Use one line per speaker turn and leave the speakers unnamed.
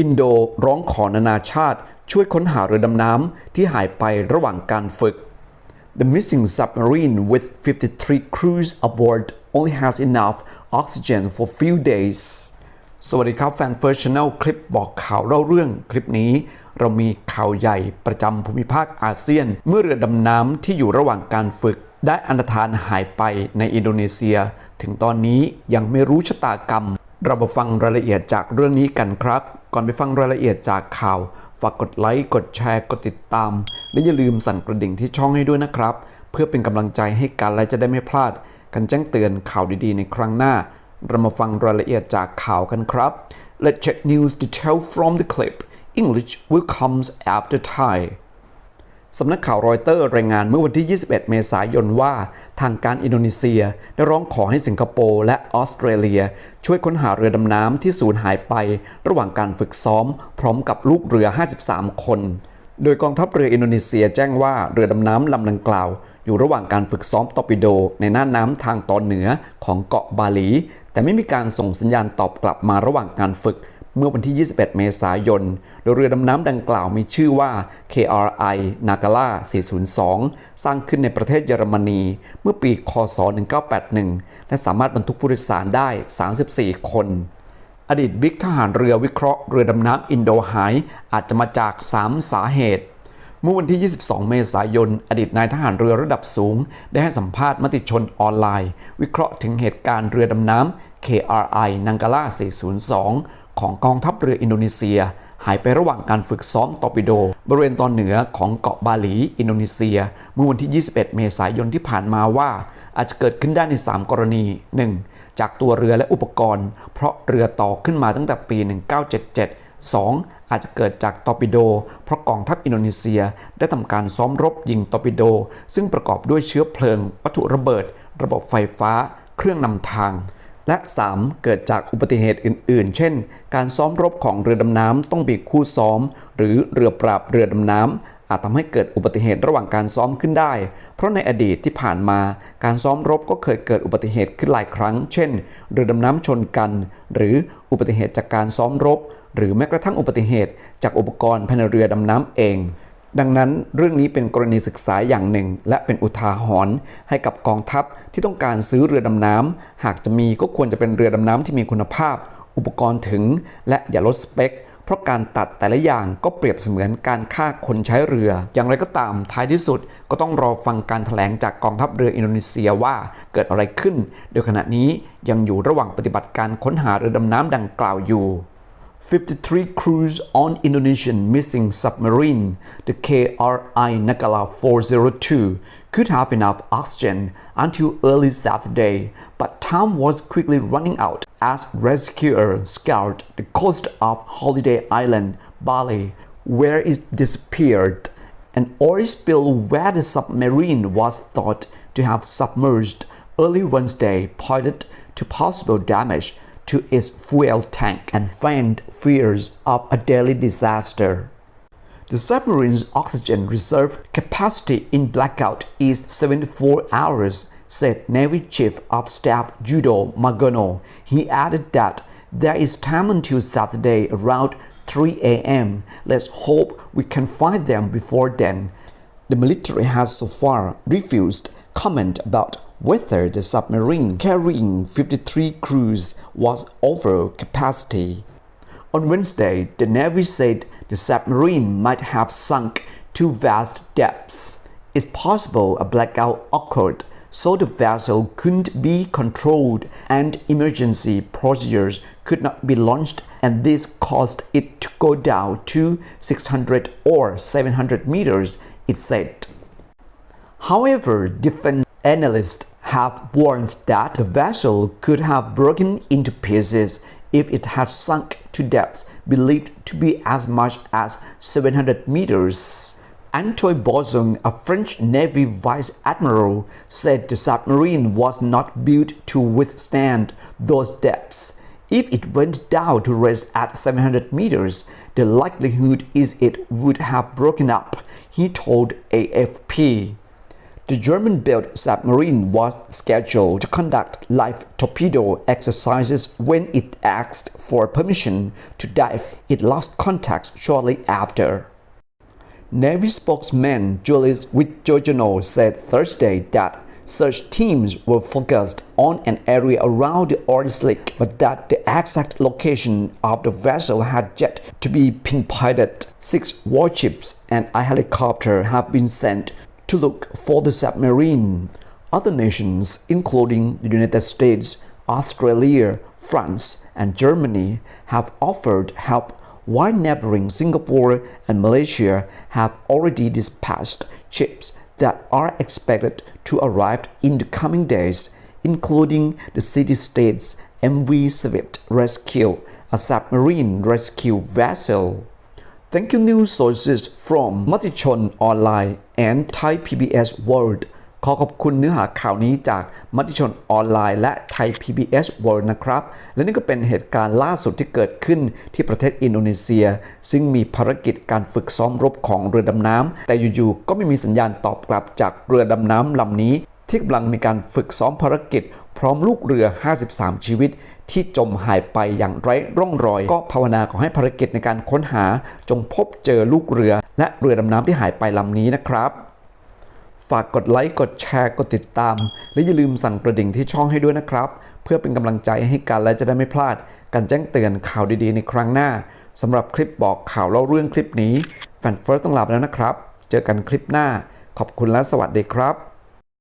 อินโดร้องขอนานาชาติ ช่วยค้นหาเรือดำน้ำที่หายไประหว่างการฝึก The missing submarine with 53 crews aboard only has enough oxygen for few days สวัสดีครับแฟน First Channel คลิปบอกข่าวเล่าเรื่องคลิปนี้ เรามีข่าวใหญ่ประจำภูมิภาคอาเซียน เมื่อเรือดำน้ำที่อยู่ระหว่างการฝึก ได้อันธาลหายไปในอินโดนีเซีย ถึงตอนนี้ยังไม่รู้ชะตากรรม เรามาฟังรายละเอียดจากเรื่องนี้กันครับ ก่อนไปฟังรายละเอียดจากข่าว ฝากกดไลค์ กดแชร์ กดติดตาม และอย่าลืมสั่นกระดิ่งที่ช่องให้ด้วยนะครับ เพื่อเป็นกำลังใจให้กันและจะได้ไม่พลาด กันแจ้งเตือนข่าวดีๆ ในครั้งหน้า เรามาฟังรายละเอียดจากข่าวกันครับ Let's check news detail from the clip English will comes after Thai สำนักข่าวรอยเตอร์รายงานเมื่อวันที่ 21 เมษายนว่า ทางการอินโดนีเซีย ได้ร้องขอให้สิงคโปร์และออสเตรเลีย ช่วยค้นหาเรือดำน้ำที่สูญหายไป ระหว่างการฝึกซ้อม พร้อมกับลูกเรือ 53 คน โดยกองทัพเรืออินโดนีเซียแจ้งว่าเรือดำน้ำลำดังกล่าว อยู่ระหว่างการฝึกซ้อมตอร์ปิโดในน่านน้ำทางตอนเหนือของเกาะบาหลี แต่ไม่มีการส่งสัญญาณตอบกลับมาระหว่างการฝึก เมื่อวันที่ 21 เมษายน โดยเรือดำน้ำดังกล่าวมีชื่อว่า KRI Nagala 402 สร้างขึ้นในประเทศเยอรมนี เมื่อปี คศ 1981 และสามารถบรรทุกผู้โดยสารได้ 34 คน อดีตบิ๊กทหารเรือวิเคราะห์เรือดำน้ำอินโดหายอาจจะมาจาก 3 สาเหตุเมื่อวันที่ 22 เมษายน อดีตนายทหารเรือระดับสูง ได้ให้สัมภาษณ์มติชนออนไลน์ วิเคราะห์ถึงเหตุการณ์เรือดำน้ำ KRI Nanggala 402 ของกองทัพเรืออินโดนีเซีย หายไประหว่างการฝึกซ้อมตอร์ปิโด บริเวณตอนเหนือของเกาะบาหลี อินโดนีเซีย เมื่อวันที่ 21 เมษายนที่ผ่านมาว่า อาจจะเกิดขึ้นได้ใน 3 กรณี 1. จากตัวเรือและอุปกรณ์ เพราะเรือต่อขึ้นมาตั้งแต่ปี 1977 2. อาจจะเกิดจากตอร์ปิโด เพราะกองทัพอินโดนีเซียได้ทำการซ้อมรบยิงตอร์ปิโด ซึ่งประกอบด้วยเชื้อเพลิง วัตถุระเบิด ระบบไฟฟ้า เครื่องนำทาง และ 3. เกิดจากอุบัติเหตุอื่น ๆ เช่น การซ้อมรบของเรือดำน้ำต้องมีคู่ซ้อม หรือเรือปราบเรือดำน้ำอาจทำให้เกิดอุบัติเหตุระหว่างการซ้อมขึ้นได้ เพราะในอดีตที่ผ่านมา การซ้อมรบก็เคยเกิดอุบัติเหตุขึ้นหลายครั้ง เช่น เรือดำน้ำชนกัน หรืออุบัติเหตุจากการซ้อมรบ หรือแม้กระทั่งอุบัติเหตุจากอุปกรณ์ภายในเรือดำน้ำเอง ดังนั้นเรื่องนี้เป็นกรณีศึกษาอย่างหนึ่ง และเป็นอุทาหรณ์ให้กับกองทัพที่ต้องการซื้อเรือดำน้ำหากจะมีก็ควรจะเป็นเรือดำน้ำที่มีคุณภาพ อุปกรณ์ถึง และอย่าลดสเปค เพราะการตัดแต่ละอย่างก็เปรียบเสมือนการฆ่าคนใช้เรือ อย่างไรก็ตามท้ายที่สุด ก็ต้องรอฟังการถแถลงจากกองทัพเรืออินโดนีเซียว่าเกิดอะไรขึ้น โดยขณะนี้ยังอยู่ระหว่างปฏิบัติการค้นหาเรือดำน้ำดังกล่าวอยู่ 53 crews on Indonesian missing submarine, the KRI Nagala 402, could have enough oxygen until early Saturday, but time was quickly running out as rescuers scoured the coast of Holiday Island, Bali, where it disappeared. An oil spill where the submarine was thought to have submerged early Wednesday pointed to possible damage to its fuel tank and fanned fears of a deadly disaster. The submarine's oxygen reserve capacity in blackout is 74 hours, said Navy Chief of Staff Judo Magono. He added that there is time until Saturday around 3 a.m. Let's hope we can find them before then. The military has so far refused comment about whether the submarine carrying 53 crews was over capacity. On Wednesday, the Navy said the submarine might have sunk to vast depths. It's possible a blackout occurred, so the vessel couldn't be controlled and emergency procedures could not be launched, and this caused it to go down to 600 or 700 meters, it said. However, defense analysts have warned that the vessel could have broken into pieces if it had sunk to depths believed to be as much as 700 meters. Antoine Bozon, a French Navy vice admiral, said the submarine was not built to withstand those depths. If it went down to rest at 700 meters, the likelihood is it would have broken up, he told AFP. The German-built submarine was scheduled to conduct live torpedo exercises when it asked for permission to dive. It lost contact shortly after. Navy spokesman Julius Wittjojono said Thursday that search teams were focused on an area around the oil slick, but that the exact location of the vessel had yet to be pinpointed. Six warships and a helicopter have been sent to look for the submarine. Other nations, including the United States, Australia, France, and Germany, have offered help while neighboring Singapore and Malaysia have already dispatched ships that are expected to arrive in the coming days, including the city states MV Swift Rescue, a submarine rescue vessel. Thank you news sources from มติชนออนไลน์ and Thai PBS World ขอขอบคุณเนื้อหาข่าวนี้จากมติชนออนไลน์และไทย PBS World นะครับ และนี่ก็เป็นเหตุการณ์ล่าสุดที่เกิดขึ้นที่ประเทศอินโดนีเซีย ซึ่งมีภารกิจการฝึกซ้อมรบของเรือดำน้ำ แต่อยู่ๆ ก็ไม่มีสัญญาณตอบกลับจากเรือดำน้ำลำนี้ ที่กำลังมีการฝึกซ้อมภารกิจ พร้อมลูกเรือ 53 ชีวิต ที่จมหายไปอย่างไร้ร่องรอย ก็ภาวนาขอให้ภารกิจในการค้นหาจงพบเจอลูกเรือ และเรือดำน้ำที่หายไปลำนี้นะครับฝากกดไลค์ กดแชร์ กดติดตาม และอย่าลืมสั่นกระดิ่งที่ช่องให้ด้วยนะครับ เพื่อเป็นกำลังใจให้กันและจะได้ไม่พลาด การแจ้งเตือนข่าวดีๆ ในครั้งหน้าสำหรับคลิปบอกข่าวเล่าเรื่องคลิปนี้แฟนเฟิร์สต้องลาไปแล้วนะครับ เจอกันคลิปหน้า ขอบคุณและสวัสดีครับ